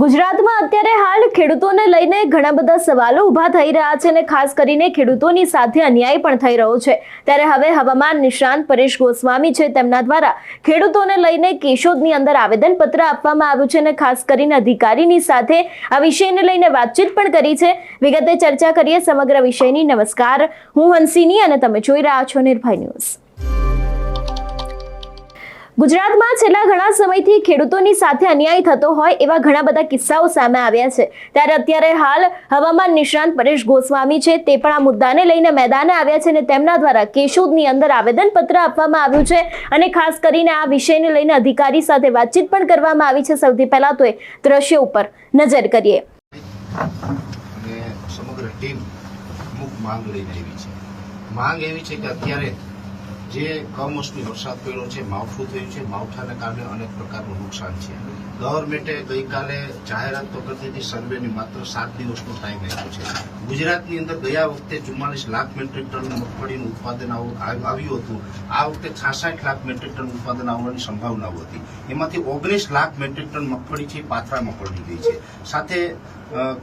ગુજરાતમાં અત્યારે હાલ ખેડૂતોને લઈને ઘણા બધા સવાલો ઊભા થઈ રહ્યા છે અને ખાસ કરીને ખેડૂતોની સાથે અન્યાય પણ થઈ રહ્યો છે. ત્યારે હવે હવામાન નિષ્ણાંત પરેશ ગોસ્વામી છે. તેમના દ્વારા ખેડૂતોને લઈને કેશોદની અંદર આવેદનપત્ર આપવામાં આવ્યું છે અને ખાસ કરીને અધિકારીની સાથે આ વિષયને લઈને વાતચીત પણ કરી છે. વિગતે ચર્ચા કરીએ સમગ્ર વિષયની. નમસ્કાર. હું હંસિની અને તમે જોઈ રહ્યા છો નિર્ભય ન્યૂઝ. ગુજરાતમાં છેલ્લા ઘણા સમયથી ખેડૂતોની સાથે અન્યાય થતો હોય એવા ઘણા બધા કિસ્સાઓ સામે આવ્યા છે. ત્યારે અત્યારે હાલ હવામાન નિષ્ણાંત પરેશ ગોસ્વામી છે. તે પણ આ મુદ્દાને લઈને મેદાને આવ્યા છે અને તેમના દ્વારા કેશોદની અંદર આવેદનપત્ર આપવામાં આવ્યું છે અને ખાસ કરીને આ વિષયને લઈને અધિકારી સાથે વાતચીત પણ કરવામાં આવી છે. સૌથી પહેલા તો એ દ્રશ્ય ઉપર નજર કરીએ. સમગ્ર ટીમ અમુક માંગ લઈને આવી છે. માંગ એવી છે કે અત્યારે જે કમોસમી વરસાદ પડ્યો છે, માવઠું થયું છે, માવઠાને કારણે અનેક પ્રકારનું નુકસાન છે. ગવર્મેન્ટે ગઈકાલે જાહેરાત તો કરતી હતી સર્વેની માત્ર સાત દિવસનો ટાઈમ આપ્યો છે. ગુજરાતની અંદર ગયા વખતે ચુમ્માલીસ લાખ મેટ્રિક ટન મગફળીનું ઉત્પાદન આવ- આવ- આવ્યું હતું. આ વખતે છાસઠ લાખ મેટ્રિક ટન ઉત્પાદન આવવાની સંભાવનાઓ હતી. એમાંથી ઓગણીસ લાખ મેટ્રિક ટન મગફળી છે પાથરામાં પડી ગઈ છે. સાથે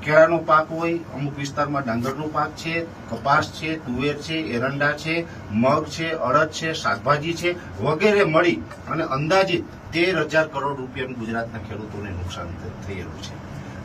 કેળાનો પાક હોય, અમુક વિસ્તારમાં ડાંગરનો પાક છે, કપાસ છે, તુવેર છે, એરંડા છે મગ છે, અડદ છે, શાકભાજી છે, વગેરે મળી અને અંદાજિત તેર હજાર કરોડ રૂપિયાનું ગુજરાતના ખેડૂતોને નુકસાન થયેલું છે.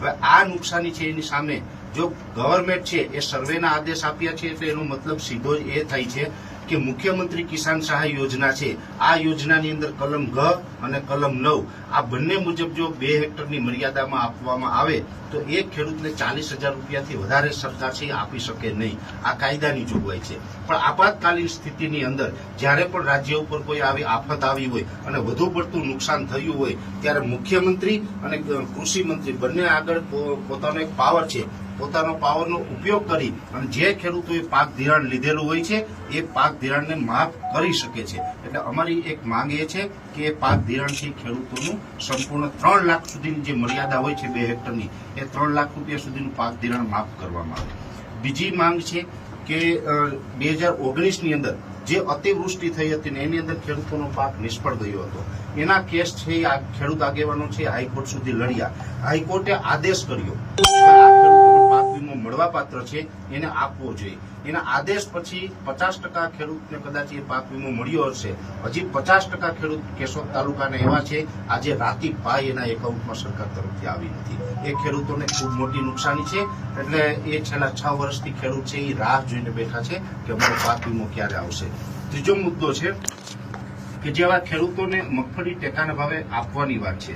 હવે આ નુકસાની છે એની સામે જો ગવર્મેન્ટ છે એ સર્વેના આદેશ આપ્યા છે એટલે એનો મતલબ સીધો જ એ થાય છે કે મુખ્યમંત્રી કિસાન સહાય યોજના છે. આ યોજનાની અંદર કલમ ઘ અને કલમ નવ, આ બંને મુજબ જો બે હેક્ટરની મર્યાદામાં આપવામાં આવે, તો એક ખેડૂતને ચાલીસ હજાર રૂપિયાથી વધારે સરકાર છે આપી શકે નહીં. આ કાયદાની જોગવાઈ છે. પણ આપાતકાલીન સ્થિતિની અંદર જ્યારે પણ રાજ્ય ઉપર કોઈ આવી આફત આવી હોય અને વધુ પડતું નુકસાન થયું હોય, ત્યારે મુખ્યમંત્રી અને કૃષિ મંત્રી બંને આગળ પોતાનો એક પાવર છે પોતાનો પાવરનો ઉપયોગ કરી અને જે ખેડૂતોએ પાક ધિરાણ લીધેલું હોય છે, એ પાક ધિરાણને માફ કરી શકે છે. એટલે અમારી એક માંગ એ છે કે પાક ધિરાણથી ખેડૂતોનું સંપૂર્ણ ત્રણ લાખ સુધીની જે મર્યાદા હોય છે બે હેક્ટરની, એ ત્રણ લાખ રૂપિયા સુધીનું પાક ધિરાણ માફ કરવામાં આવે. બીજી માંગ છે કે બે હજાર ઓગણીસની અંદર જે અતિવૃષ્ટિ થઈ હતી ને એની અંદર ખેડૂતોનો પાક નિષ્ફળ ગયો હતો. એના કેસ છે, આ ખેડૂત આગેવાનો છે, હાઈકોર્ટ સુધી લડ્યા. હાઈકોર્ટે આદેશ કર્યો. વીમો મળવાપાત્ર છે, એને આપવો જોઈએ. એના આદેશ પછી પચાસ ટકા ખેડૂતને કદાચ એ પાક વીમો મળ્યો હશે. હજી પચાસ ટકા ખેડૂત કેશોદ તાલુકાના એવા છે, આજે રાતી પાય એના એકાઉન્ટમાં સરકાર તરફથી આવી નથી. એ ખેડૂતોને ખૂબ મોટી નુકસાની છે, એટલે એ છેલ્લા છ વર્ષથી ખેડૂત છે, એ રાહ જોઈને બેઠા છે કે અમારો પાક વીમો ક્યારે આવશે. ત્રીજો મુદ્દો છે કે જેવા ખેડૂતોને મગફળી ટેકાના ભાવે આપવાની વાત છે.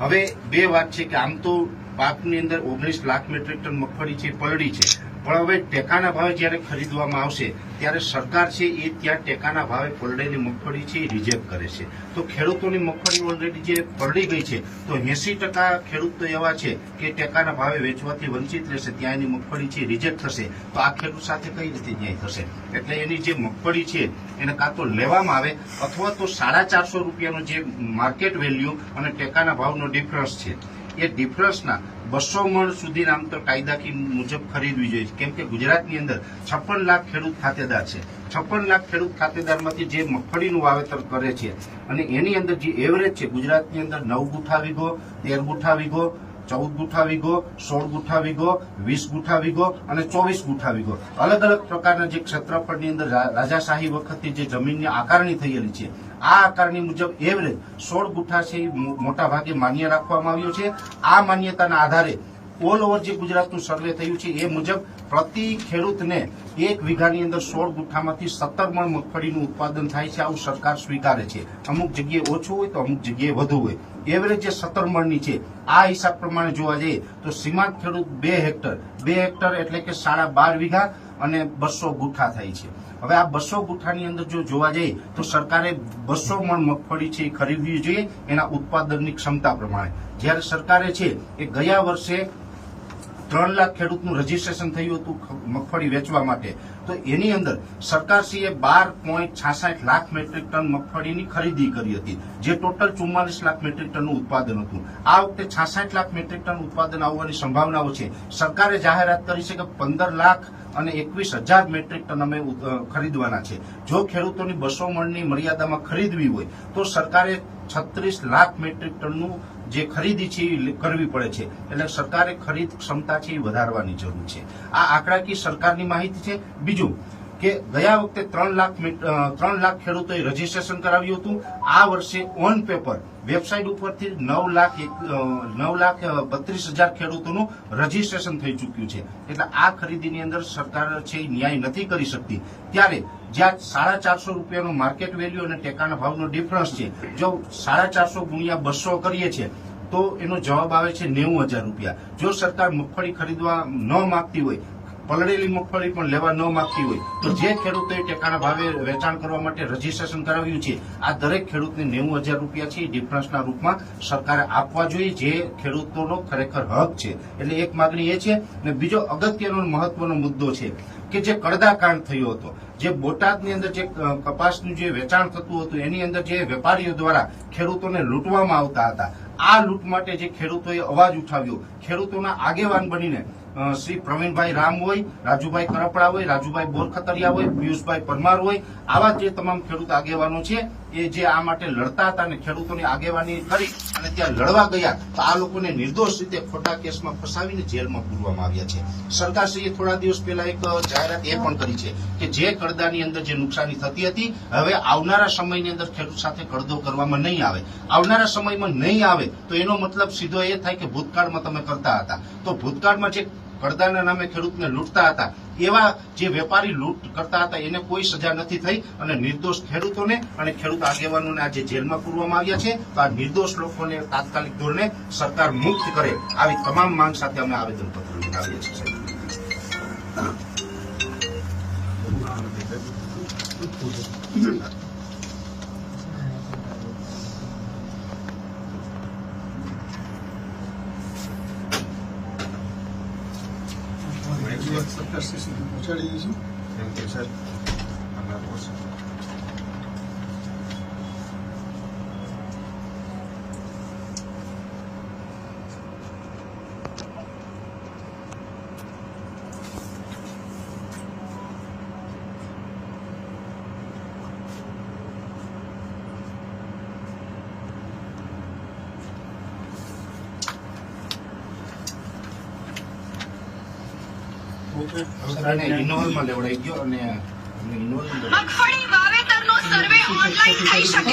હવે બે વાત છે કે આમ તો પાકની અંદર ઓગણીસ લાખ મેટ્રિક ટન મગફળી છે, પલળી છે. પણ હવે ટેકાના ભાવે જ્યારે ખરીદવામાં આવશે, ત્યારે સરકાર છે એ ત્યાં ટેકાના ભાવે પલળેલી મગફળી છે એ રિજેક્ટ કરે છે. તો ખેડૂતોની મગફળી ઓલરેડી જે પલળી ગઈ છે, તો એસી ટકા ખેડૂત એવા છે કે ટેકાના ભાવે વેચવાથી વંચિત રહેશે, ત્યાં એની મગફળી છે રિજેક્ટ થશે. તો આ ખેડૂત સાથે કઈ રીતે ન્યાય થશે? એટલે એની જે મગફળી છે, એને કાં તો લેવામાં આવે અથવા તો સાડા ચારસો રૂપિયાનો જે માર્કેટ વેલ્યુ અને ટેકાના ભાવનો ડિફરન્સ છે. એ ડિફરન્સના બસો મણ સુધી આમ તો કાયદાકી મુજબ ખરીદવી જોઈએ કેમ કે ગુજરાતની અંદર છપ્પન લાખ ખેડૂત ખાતેદાર છે. છપ્પન લાખ ખેડૂત ખાતેદારમાંથી જે મગફળીનું વાવેતર કરે છે અને એની અંદર જે એવરેજ છે, ગુજરાતની અંદર નવ ગુઠા વીઘો, તેર ગુઠા વીઘો ચૌદ ગુઠા વીઘો સોળ ગુઠા વીઘો વીસ ગુઠા વીઘો અને ચોવીસ ગુઠા વીઘો અલગ અલગ પ્રકારના જે ક્ષેત્રફળની અંદર રાજાશાહી વખતની જે જમીનની આકારણી થયેલી છે, આ આકારણી મુજબ એવરેજ સોળ ગુઠા છે એ મો- મોટા ભાગે માન્ય રાખવામાં આવ્યો છે. આ માન્યતાના આધારે ઓલ ઓવર જે ગુજરાતનું સર્વે થયું છે, એ મુજબ પ્રતિ ખેડૂતને એક વીઘાની અંદર સોળ ગુઠ્ઠામાંથી સત્તર મણ મગફળીનું ઉત્પાદન થાય છે. આવું સરકાર સ્વીકારે છે. અમુક જગ્યાએ ઓછું હોય તો અમુક જગ્યાએ વધુ હોય. એવરેજ જે સત્તર મણની છે, આ હિસાબ પ્રમાણે જોવા જઈએ તો સીમાંત ખેડૂત બે હેક્ટર બે હેક્ટર એટલે કે સાડા બાર વીઘા અને બસો ગુઠા થાય છે. હવે આ બસો ગુઠાની અંદર જો જોવા જઈએ તો સરકારે બસો મણ મગફળી છે એ ખરીદવી જોઈએ એના ઉત્પાદનની ક્ષમતા પ્રમાણે. જ્યારે સરકારે છે એ ગયા વર્ષે ત્રણ લાખ ખેડૂતનું રજીસ્ટ્રેશન થયું હતું મગફળી વેચવા માટે. તો એની અંદર સરકારશ્રીએ બાર પોઈન્ટ છાસઠ લાખ મેટ્રિક ટન મગફળીની ખરીદી કરી હતી, જે ટોટલ ચુમ્માલીસ લાખ મેટ્રિક ટનનું ઉત્પાદન હતું. આ વખતે છાસઠ લાખ મેટ્રિક ટન ઉત્પાદન આવવાની સંભાવનાઓ છે. સરકારે જાહેરાત કરી છે કે પંદર લાખ અને એકવીસ હજાર મેટ્રિક ટન અમે ખરીદવાના છે. જો ખેડૂતોની બસો મણની મર્યાદામાં ખરીદવી હોય, તો સરકારે છત્રીસ લાખ મેટ્રિક ટનનું જે ખરીદી છે એ કરવી પડે છે. એટલે સરકારે ખરીદ ક્ષમતા છે વધારવાની જરૂર છે. આ આંકડાકીય સરકારની માહિતી છે. બીજું કે ગયા વખતે ત્રણ લાખ ત્રણ લાખ ખેડૂતોએ રજીસ્ટ્રેશન કરાવ્યું હતું. આ વર્ષે ઓન પેપર વેબસાઇટ ઉપરથી નવ લાખ નવ લાખ બત્રીસ હજાર ખેડૂતોનું રજીસ્ટ્રેશન થઈ ચૂક્યું છે. એટલે આ ખરીદીની અંદર સરકાર છે ન્યાય નથી કરી શકતી. ત્યારે જ્યાં સાડા ચારસો રૂપિયાનો માર્કેટ વેલ્યુ અને ટેકાના ભાવનો ડિફરન્સ છે, જો સાડા ચારસો ગુણ્યા બસો કરીએ છીએ, તો એનો જવાબ આવે છે નેવું હજાર રૂપિયા. જો સરકાર મગફળી ખરીદવા ન માંગતી હોય પલળેલી મગફળી પણ લેવા ન માંગતી હોય તો જે ખેડૂતોએ ટેકાના ભાવે વેચાણ કરવા માટે રજીસ્ટ્રેશન કરાવ્યું છે, આ દરેક ખેડૂતને નેવું હજાર રૂપિયા છે ડિફરન્સના રૂપમાં સરકારે આપવા જોઈએ જે ખેડૂતોનો ખરેખર હક છે. એટલે એક માગણી એ છે અને બીજો અગત્યનો મહત્વનો મુદ્દો છે કે જે કડદાકાંડ થયો હતો, જે બોટાદની અંદર જે કપાસનું જે વેચાણ થતું હતું, એની અંદર જે વેપારીઓ દ્વારા ખેડૂતોને લૂંટવામાં આવતા હતા, આ લૂંટ માટે જે ખેડૂતોએ અવાજ ઉઠાવ્યો, ખેડૂતોના આગેવાન બનીને શ્રી પ્રવીણભાઈ રામ હોય, રાજુભાઈ કરપડા હોય, રાજુભાઈ બોરખતરિયા હોય, પિયુષભાઈ પરમાર હોય, આવા જે તમામ ખેડૂત આગેવાનો છે, એ જે આ માટે લડતા હતા અને ખેડૂતોની આગેવાની કરી અને ત્યાં લડવા ગયા, તો આ લોકોને નિર્દોષ રીતે ખોટા કેસમાં ફસાવીને જેલમાં પૂરવામાં આવ્યા છે. સરકારશ્રીએ થોડા દિવસ પહેલા એક જાહેરાત એ પણ કરી છે કે જે કડદાની અંદર જે નુકસાની થતી હતી, હવે આવનારા સમયની અંદર ખેડૂત સાથે કડદો કરવામાં નહીં આવે. આવનારા સમયમાં નહીં આવે, તો એનો મતલબ સીધો એ થાય કે ભૂતકાળમાં તમે કરતા હતા. તો ભૂતકાળમાં જે કડદાના નામે ખેડૂતને લૂંટતા હતા. એવા જે વેપારી લૂંટ કરતા હતા, એને કોઈ સજા નથી થઈ અને નિર્દોષ ખેડૂતોને અને ખેડૂત આગેવાનોને આજે જેલમાં પૂરવામાં આવ્યા છે. તો આ નિર્દોષ લોકોને તાત્કાલિક ધોરણે સરકાર મુક્ત કરે આવી તમામ માંગ સાથે અમે આવેદનપત્ર લઈને આવીએ છીએ, સાહેબ. સરકાર શ્રી સુધી પહોંચાડી દઈશું થેન્ક યુ સર, એને ઇનોવલમાં ગયો અને મગફળી વાવેતરનો સર્વે ઓનલાઈન થઈ શકે.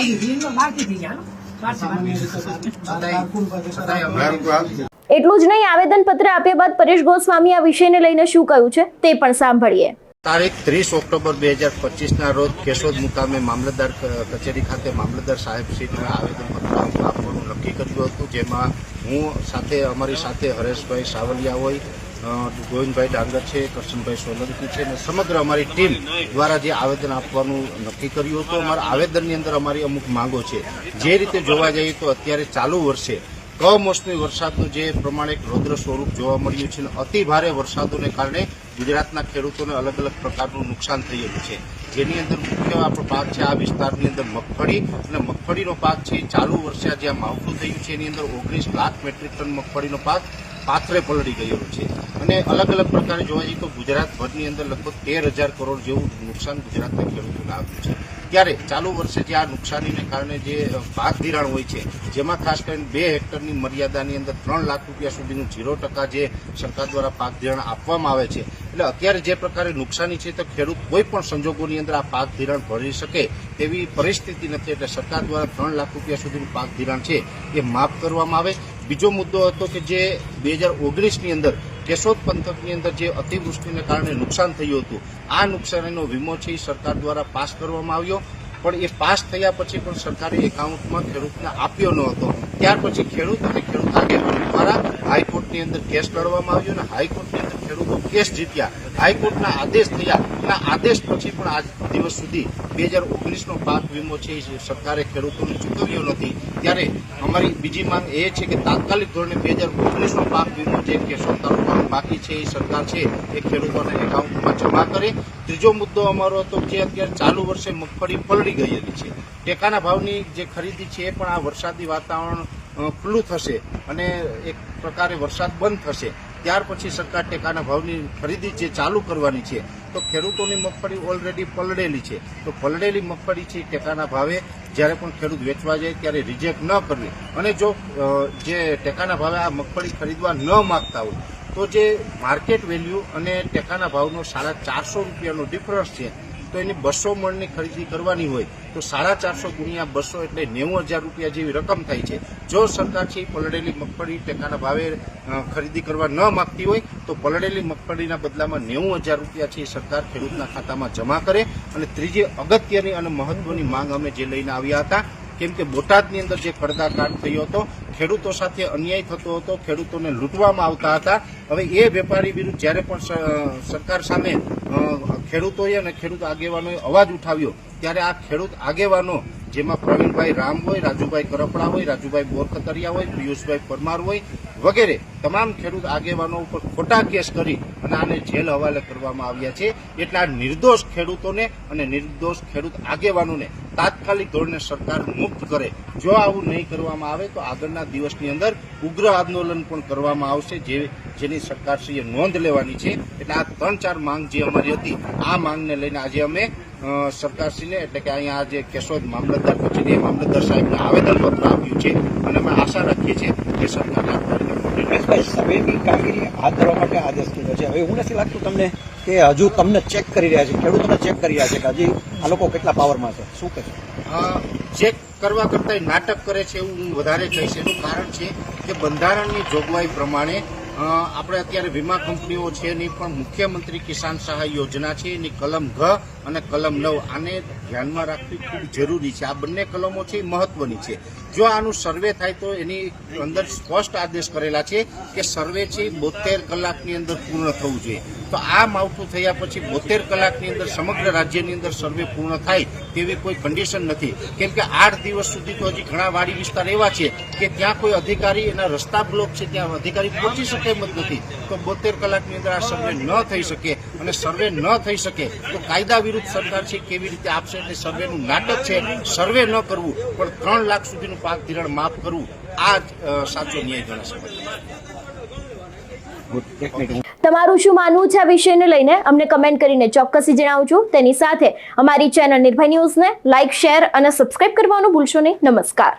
એટલું જ નહીં આવેદનપત્ર આપ્યા બાદ પરેશ ગોસ્વામી આ વિષયને લઈને શું કહ્યું છે તે પણ સાંભળીએ. તારીખ ત્રીસ ઓક્ટોબર બે હજાર પચીસના રોજ કેશોદ મુકામે મામલતદાર કચેરી ખાતે મામલતદાર સાહેબશ્રીને આવેદનપત્ર આપવાનું નક્કી કર્યું હતું જેમાં હું સાથે અમારી સાથે હરેશભાઈ સાવલિયા હોય ગોવિંદભાઈ ડાંગર છે, કરશનભાઈ સોલંકી છે અને સમગ્ર અમારી ટીમ દ્વારા જે આવેદન આપવાનું નક્કી કર્યું હતું, અમારા આવેદનની અંદર અમારી અમુક માંગો છે. જે રીતે જોવા જઈએ તો અત્યારે ચાલુ વર્ષે કમોસમી વરસાદનું જે પ્રમાણે એક રૌદ્ર સ્વરૂપ જોવા મળ્યું છે અને અતિ ભારે વરસાદોને કારણે ગુજરાતના ખેડૂતોને અલગ અલગ પ્રકારનું નુકસાન થયેલું છે. જેની અંદર મુખ્ય આપણો પાક છે આ વિસ્તારની અંદર મગફળી અને મગફળીનો પાક છે. ચાલુ વર્ષે જ્યાં માવઠું થયું છે. એની અંદર ઓગણીસ લાખ મેટ્રિક ટન મગફળીનો પાક પાથરે પલળી ગયેલો છે. અને અલગ અલગ પ્રકારે જોવા જઈએ તો ગુજરાતભરની અંદર લગભગ તેર હજાર કરોડ જેવું નુકસાન ગુજરાતના ખેડૂતોને આવ્યું છે. ત્યારે ચાલુ વર્ષે જે આ નુકસાનીને કારણે જે પાક ધિરાણ હોય છે, જેમાં ખાસ કરીને બે હેક્ટરની મર્યાદાની અંદર ત્રણ લાખ રૂપિયા સુધીનું ઝીરો ટકા જે સરકાર દ્વારા પાક ધિરાણ આપવામાં આવે છે. એટલે અત્યારે જે પ્રકારે નુકસાની છે, તો ખેડૂત કોઈ પણ સંજોગોની અંદર આ પાક ધિરાણ ભરી શકે તેવી પરિસ્થિતિ નથી. એટલે સરકાર દ્વારા ત્રણ લાખ રૂપિયા સુધીનું પાક ધિરાણ છે, એ માફ કરવામાં આવે. બીજો મુદ્દો હતો કે જે બે હજાર ઓગણીસની અંદર કેશોદ પંથકની અંદર જે અતિવૃષ્ટિને કારણે નુકસાન થયું હતું, આ નુકસાનીનો વીમો છે સરકાર દ્વારા પાસ કરવામાં આવ્યો. પણ એ પાસ થયા પછી પણ સરકારે એકાઉન્ટમાં ખેડૂતને આપ્યો ન હતો. ત્યાર પછી ખેડૂત અને ખેડૂત આગેવાનો દ્વારા હાઈકોર્ટની અંદર કેસ લડવામાં આવ્યો અને હાઈકોર્ટની અંદર ખેડૂતો કેસ જીત્યા. હાઈકોર્ટના આદેશ થયા. અને આદેશ પછી પણ આજ દિવસ સુધી બે હજાર ઓગણીસનો પાક વીમો છે એ સરકારે ખેડૂતોને ચૂકવ્યો નથી. ત્યારે અમારી બીજી માંગ એ છે કે તાત્કાલિક ધોરણે બે હજાર ઓગણીસનો પાક વીમો જે કેશોદ તાલુકાનો બાકી છે એ સરકાર છે એ ખેડૂતોના એકાઉન્ટમાં જમા કરે. ત્રીજો મુદ્દો અમારો હતો જે અત્યારે ચાલુ વર્ષે મગફળી પલળી ગયેલી છે. ટેકાના ભાવની જે ખરીદી છે એ પણ આ વરસાદી વાતાવરણ ખુલ્લું થશે અને એક પ્રકારે વરસાદ બંધ થશે. ત્યાર પછી સરકાર ટેકાના ભાવની ખરીદી જે ચાલુ કરવાની છે, તો ખેડૂતોની મગફળી ઓલરેડી પલળેલી છે. તો પલળેલી મગફળી છે, ટેકાના ભાવે જ્યારે પણ ખેડૂત વેચવા જાય ત્યારે રિજેક્ટ ન કરવી. અને જો જે ટેકાના ભાવે આ મગફળી ખરીદવા ન માગતા હોય, તો જે માર્કેટ વેલ્યુ અને ટેકાના ભાવનો સાડા ચારસો રૂપિયાનો ડિફરન્સ છે તો એની બસો મણની ખરીદી કરવાની હોય તો સાડા ચારસો ગુણ્યા બસો એટલે નેવું હજાર રૂપિયા જેવી રકમ થાય છે. જો સરકાર છે પલળેલી મગફળી ટેકાના ભાવે ખરીદી કરવા ન માગતી હોય તો પલળેલી મગફળીના બદલામાં નેવું હજાર રૂપિયા છે સરકાર ખેડૂતના ખાતામાં જમા કરે અને ત્રીજી અગત્યની અને મહત્વની માંગ અમે જે લઈને આવ્યા હતા કેમ કે બોટાદની અંદર જે પડદા કાંડ થયો હતો, ખેડૂતો સાથે અન્યાય થતો હતો, ખેડૂતોને લૂંટવામાં આવતા હતા. હવે એ વેપારી વિરુદ્ધ જ્યારે પણ સરકાર સામે ખેડૂતોએ અને ખેડૂત આગેવાનોએ અવાજ ઉઠાવ્યો, ત્યારે આ ખેડૂત આગેવાનો, જેમાં પ્રવીણભાઈ રામ હોય, રાજુભાઈ કરપડા હોય, રાજુભાઈ બોરખતરિયા હોય, પિયુષભાઈ પરમાર હોય, વગેરે તમામ ખેડૂત આગેવાનો ઉપર ખોટા કેસ કરી અને આને જેલ હવાલે કરવામાં આવ્યા છે. એટલે આ નિર્દોષ ખેડૂતોને અને નિર્દોષ ખેડૂત આગેવાનોને તાત્કાલિક ધોરણે સરકાર મુક્ત કરે. જો આવું નહીં કરવામાં આવે તો આગળના દિવસની અંદર ઉગ્ર આંદોલન પણ કરવામાં આવશે જે, જેની સરકારશ્રીએ નોંધ લેવાની છે. એટલે આ ત્રણ ચાર માંગ જે અમારી હતી, આ માંગને લઈને આજે અમે સરકારશ્રીને એટલે કે અહીંયા જે કેશોદ મામલતદાર કચેરીએ મામલતદાર સાહેબને આવેદનપત્ર આપ્યું છે. અને અમે આશા રાખીએ છીએ કે સરકારને બાબતે સર્વેની કામગીરી હાથ ધરવા માટે આદેશ કર્યો છે. હવે એવું નથી લાગતું તમને કે હજુ તમને ચેક કરી રહ્યા છે. ખેડૂતોને ચેક કરી રહ્યા છે કે હજી આ લોકો કેટલા પાવરમાં છે. શું કહે છે? ચેક કરવા કરતા નાટક કરે છે એવું હું વધારે કહીશ. એનું કારણ છે કે બંધારણની જોગવાઈ પ્રમાણે આપણે અત્યારે વીમા કંપનીઓ છે એની પણ મુખ્યમંત્રી કિસાન સહાય યોજના છે. એની કલમ ઘ અને કલમ નવ. આને ધ્યાનમાં રાખવી ખૂબ જરૂરી છે. આ બંને કલમો છે એ મહત્વની છે. જો આનું સર્વે થાય તો એની અંદર સ્પષ્ટ આદેશ કરેલા છે કે સર્વે છે બોતેર કલાકની અંદર પૂર્ણ થવું જોઈએ. તો આ માવઠું થયા પછી બોતેર કલાકની અંદર સમગ્ર રાજ્યની અંદર સર્વે પૂર્ણ થાય તેવી કોઈ કન્ડિશન નથી. કેમ કે આઠ દિવસ સુધી તો હજી ઘણા વાડી વિસ્તાર એવા છે કે ત્યાં કોઈ અધિકારી એના રસ્તા બ્લોક છે ત્યાં અધિકારી પહોંચી શકે એમ જ નથી. તો બોતેર કલાકની અંદર આ સર્વે ન થઈ શકે અને સર્વે ન થઈ શકે તો કાયદા વિરુદ્ધ સરકાર છે કેવી રીતે આપશે? એટલે સર્વેનું નાટક છે. સર્વે ન કરવું પણ ત્રણ લાખ સુધીનું પાક ધિરાણ માફ કરવું આ સાચો ન્યાય ગણાશે તમારું શું માનવું છે આ વિષયને લઈને? અમને કમેન્ટ કરીને ચોક્કસથી જણાવજો. તેની સાથે અમારી ચેનલ નિર્ભય ન્યૂઝને લાઇક શેર અને સબસ્ક્રાઇબ કરવાનું ભૂલશો નહીં. નમસ્કાર.